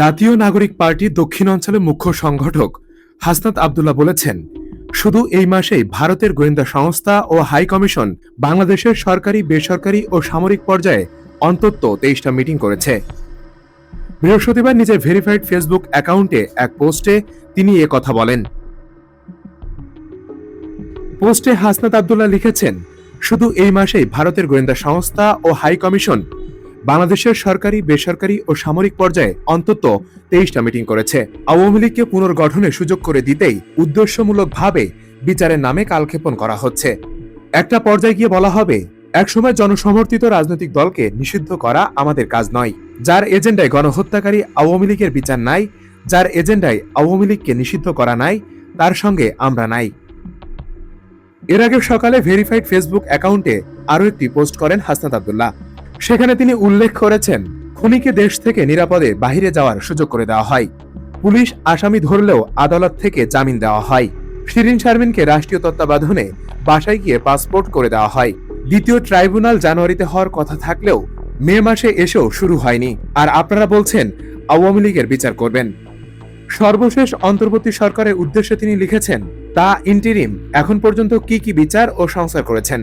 জাতীয় নাগরিক পার্টি দক্ষিণ অঞ্চলের মুখ্য সংগঠক হাসনাত আবদুল্লাহ বলেছেন, শুধু এই মাসেই ভারতের গোয়েন্দা সংস্থা ও হাই কমিশন বাংলাদেশের সরকারি, বেসরকারি ও সামরিক পর্যায়ে অন্তত তেইশটা মিটিং করেছে। বৃহস্পতিবার নিজের ভেরিফাইড ফেসবুক অ্যাকাউন্টে এক পোস্টে তিনি এ কথা বলেন। পোস্টে হাসনাত আবদুল্লাহ লিখেছেন, শুধু এই মাসেই ভারতের গোয়েন্দা সংস্থা ও হাই কমিশন বাংলাদেশের সরকারি, বেসরকারি ও সামরিক পর্যায়ে অন্তত তেইশটা মিটিং করেছে। আওয়ামী লীগকে পুনর্গঠনের সুযোগ করে দিতেই উদ্দেশ্যমূলকভাবে বিচারের নামে কালক্ষেপণ করা হচ্ছে। একটা পর্যায়ে গিয়ে বলা হবে, একসময় জনসমর্থিত রাজনৈতিক দলকে নিষিদ্ধ করা আমাদের কাজ নয়। যার এজেন্ডায় গণহত্যাকারী আওয়ামী লীগের বিচার নাই, যার এজেন্ডায় আওয়ামী লীগকে নিষিদ্ধ করা নাই, তার সঙ্গে আমরা নাই। এর আগে সকালে ভেরিফাইড ফেসবুক অ্যাকাউন্টে আরও একটি পোস্ট করেন হাসনাত আবদুল্লাহ। সেখানে তিনি উল্লেখ করেছেন, খুনিকে দেশ থেকে নিরাপদে বাহিরে যাওয়ার সুযোগ করে দেওয়া হয়। পুলিশ আসামি ধরলেও আদালত থেকে জামিন দেওয়া হয়। শিরিন শারমিনকে রাষ্ট্রীয় তত্ত্বাবধানে বাসায় গিয়ে পাসপোর্ট করে দেওয়া হয়। দ্বিতীয় ট্রাইব্যুনাল জানুয়ারিতে হওয়ার কথা থাকলেও মে মাসে এসেও শুরু হয়নি। আর আপনারা বলছেন, আওয়ামী লীগের বিচার করবেন। সর্বশেষ অন্তর্বর্তী সরকারের উদ্দেশ্যে তিনি লিখেছেন, তা ইন্টিরিম, এখন পর্যন্ত কি কি বিচার ও সংস্কার করেছেন?